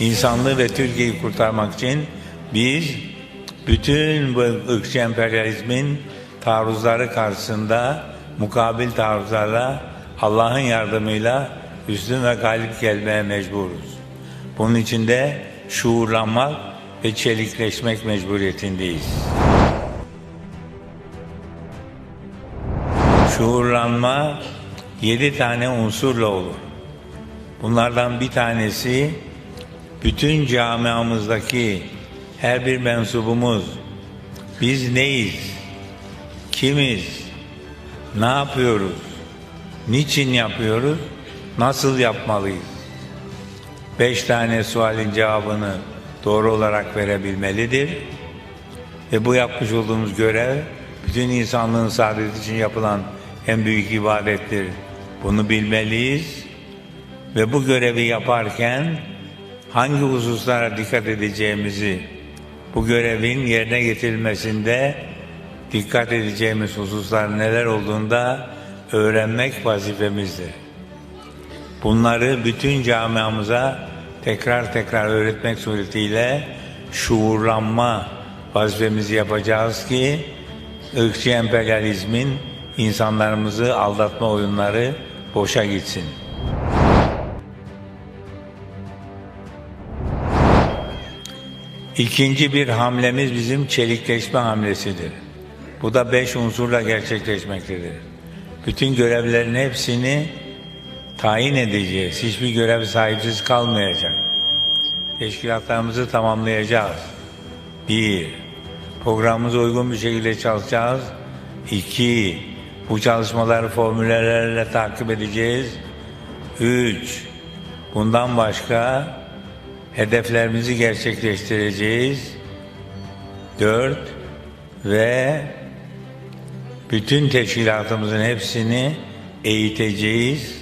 insanlığı ve Türkiye'yi kurtarmak için biz bütün bu ırkçı emperyalizmin taarruzları karşısında mukabil taarruzlarla Allah'ın yardımıyla üstün ve galip gelmeye mecburuz. Bunun için de şuurlanmak ve çelikleşmek mecburiyetindeyiz. Şuurlanma yedi tane unsurla olur. Bunlardan bir tanesi bütün camiamızdaki her bir mensubumuz biz neyiz, kimiz, ne yapıyoruz, niçin yapıyoruz, nasıl yapmalıyız? Beş tane sualin cevabını doğru olarak verebilmelidir. Ve bu yapmış olduğumuz görev bütün insanlığın saadeti için yapılan en büyük ibadettir. Bunu bilmeliyiz ve bu görevi yaparken hangi hususlara dikkat edeceğimizi, bu görevin yerine getirilmesinde dikkat edeceğimiz hususlar neler olduğunda öğrenmek vazifemizdir. Bunları bütün camiamıza tekrar tekrar öğretmek suretiyle şuurlanma vazifemizi yapacağız ki ırkçı emperyalizmin insanlarımızı aldatma oyunları boşa gitsin. İkinci bir hamlemiz bizim çelikleşme hamlesidir. Bu da beş unsurla gerçekleşmektedir. Bütün görevlerin hepsini tayin edeceğiz. Hiçbir görev sahipsiz kalmayacak. Teşkilatlarımızı tamamlayacağız. Bir, programımıza uygun bir şekilde çalışacağız. İki, bu çalışmaları formüllerle takip edeceğiz. Üç, bundan başka hedeflerimizi gerçekleştireceğiz. Dört, ve bütün teşkilatımızın hepsini eğiteceğiz.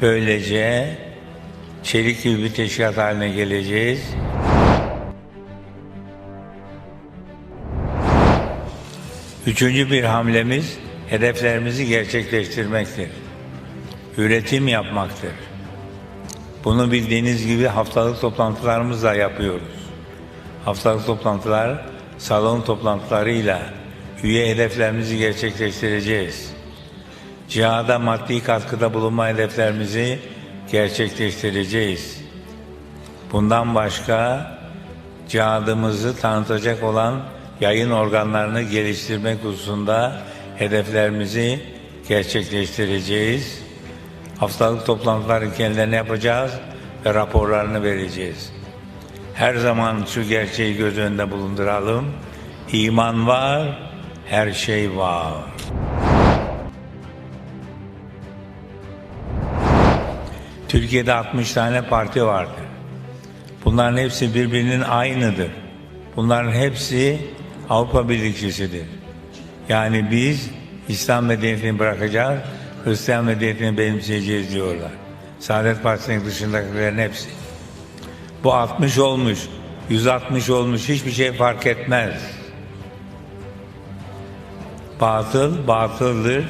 Böylece çelik gibi bir teşkilat haline geleceğiz. Üçüncü bir hamlemiz hedeflerimizi gerçekleştirmektir. Üretim yapmaktır. Bunu bildiğiniz gibi haftalık toplantılarımızla yapıyoruz. Haftalık toplantılar salon toplantılarıyla üye hedeflerimizi gerçekleştireceğiz. Cihada maddi katkıda bulunma hedeflerimizi gerçekleştireceğiz. Bundan başka cihadımızı tanıtacak olan yayın organlarını geliştirmek hususunda hedeflerimizi gerçekleştireceğiz. Haftalık toplantıları kendilerine yapacağız ve raporlarını vereceğiz. Her zaman şu gerçeği göz önünde bulunduralım. İman var, her şey var. Türkiye'de 60 tane parti vardır. Bunların hepsi birbirinin aynıdır. Bunların hepsi Avrupa Birlikçisidir. Yani biz İslam medeniyetini bırakacağız, Hristiyan medeniyetini benimseyeceğiz diyorlar. Saadet Partisi'nin dışındakilerin hepsi. Bu 60 olmuş, 160 olmuş hiçbir şey fark etmez. Batıl, batıldır.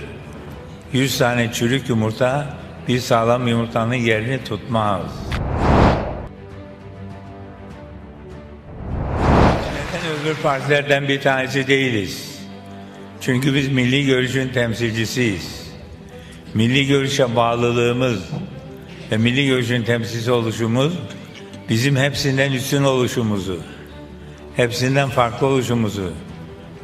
100 tane çürük yumurta bir sağlam yumurtanın yerini tutmaz. Neden öbür partilerden bir tanesi değiliz? Çünkü biz milli görüşün temsilcisiyiz. Milli görüşe bağlılığımız ve milli görüşün temsilcisi oluşumuz bizim hepsinden üstün oluşumuzu, hepsinden farklı oluşumuzu,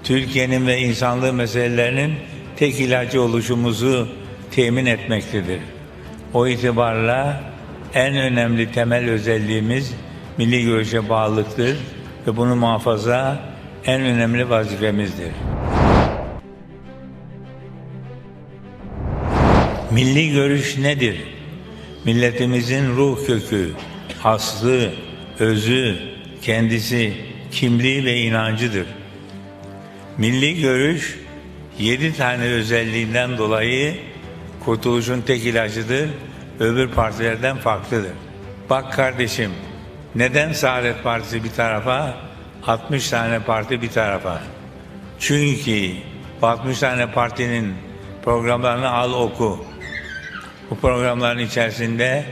Türkiye'nin ve insanlığı meselelerinin tek ilacı oluşumuzu temin etmektedir. O itibarla en önemli temel özelliğimiz milli görüşe bağlılıktır ve bunu muhafaza en önemli vazifemizdir. Milli görüş nedir? Milletimizin ruh kökü, aslı, özü, kendisi, kimliği ve inancıdır. Milli görüş yedi tane özelliğinden dolayı kurtuluşun tek ilacıdır, öbür partilerden farklıdır. Bak kardeşim, neden Saadet Partisi bir tarafa, 60 tane parti bir tarafa? Çünkü bu 60 tane partinin programlarını al oku. Bu programların içerisinde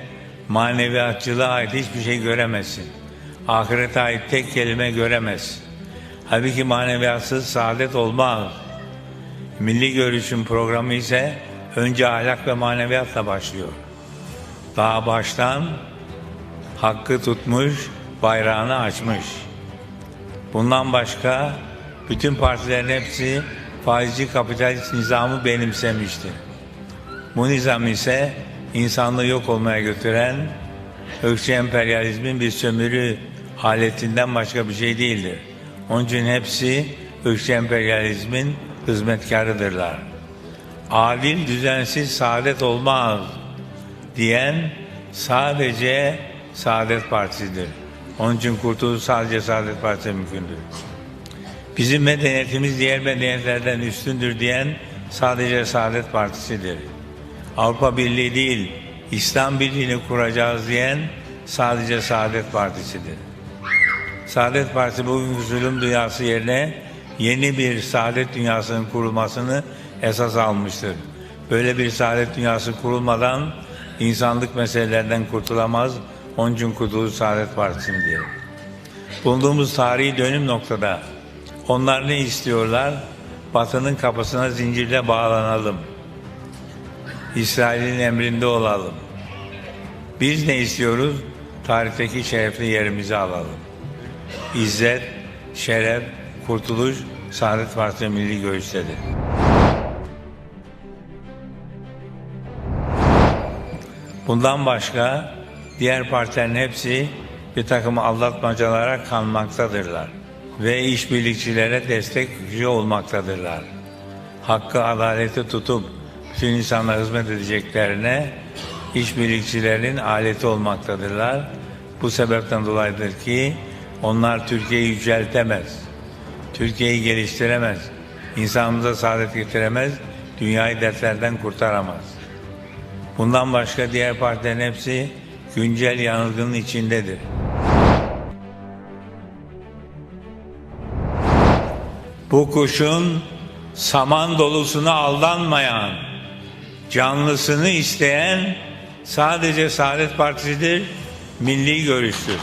maneviyatçılığa ait hiçbir şey göremezsin. Ahirete ait tek kelime göremezsin. Halbuki maneviyatsız saadet olmaz. Milli Görüş'ün programı ise önce ahlak ve maneviyatla başlıyor. Daha baştan hakkı tutmuş, bayrağını açmış. Bundan başka bütün partilerin hepsi faizci kapitalist nizamı benimsemiştir. Bu nizam ise insanlığı yok olmaya götüren ırkçı emperyalizmin bir sömürü aletinden başka bir şey değildir. Onun için hepsi ırkçı emperyalizmin hizmetkarıdırlar. Adil, düzensiz saadet olmaz diyen sadece Saadet Partisi'dir. Onun için kurtuluş sadece Saadet Partisi mümkündür. Bizim medeniyetimiz diğer medeniyetlerden üstündür diyen sadece Saadet Partisi'dir. Avrupa Birliği değil, İslam Birliği'ni kuracağız diyen sadece Saadet Partisi'dir. Saadet Partisi bugünkü zulüm dünyası yerine yeni bir saadet dünyasının kurulmasını esas almıştır. Böyle bir saadet dünyası kurulmadan insanlık meselelerden kurtulamaz. Onun için kurtuluş Saadet Partisi'ni diyelim. Bulunduğumuz tarihi dönüm noktada onlar ne istiyorlar? Batı'nın kapısına zincirle bağlanalım. İsrail'in emrinde olalım. Biz ne istiyoruz? Tarihteki şerefli yerimizi alalım. İzzet, şeref, kurtuluş Saadet Partisi milli görüştedir. Bundan başka diğer partilerin hepsi bir takım aldatmacalara kanmaktadırlar ve işbirlikçilere destekçi olmaktadırlar. Hakkı, adaleti tutup bütün insanlara hizmet edeceklerine işbirlikçilerin aleti olmaktadırlar. Bu sebepten dolayıdır ki onlar Türkiye'yi yüceltemez, Türkiye'yi geliştiremez, insanımıza saadet getiremez, dünyayı dertlerden kurtaramaz. Bundan başka diğer partilerin hepsi güncel yanılgının içindedir. Bu kuşun saman dolusuna aldanmayan, canlısını isteyen sadece Saadet Partisi'dir, milli görüştür.